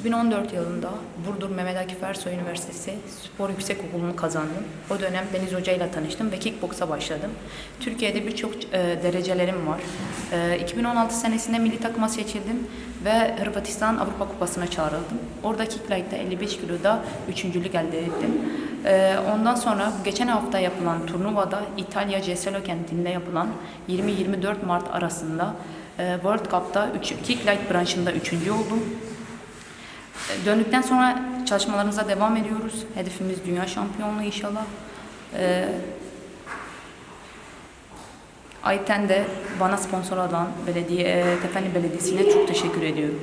2014 yılında Burdur Mehmet Akif Ersoy Üniversitesi Spor Yüksekokulu'nu kazandım. O dönem Deniz Hoca ile tanıştım ve kickboksa başladım. Türkiye'de birçok e, derecelerim var. E, 2016 senesinde milli takıma seçildim ve Hırvatistan Avrupa Kupası'na çağrıldım. Orada kicklight'ta 55 kiloda üçüncülük elde ettim. E, ondan sonra geçen hafta yapılan turnuvada İtalya Ceselo kentinde yapılan 20-24 Mart arasında e, World Cup'ta üç, kicklight branşında üçüncü oldum. Döndükten sonra çalışmalarımıza devam ediyoruz. Hedefimiz dünya şampiyonluğu inşallah. Ee, Ayten de bana sponsor olan belediye, Tefendi Belediyesi'ne çok teşekkür ediyorum.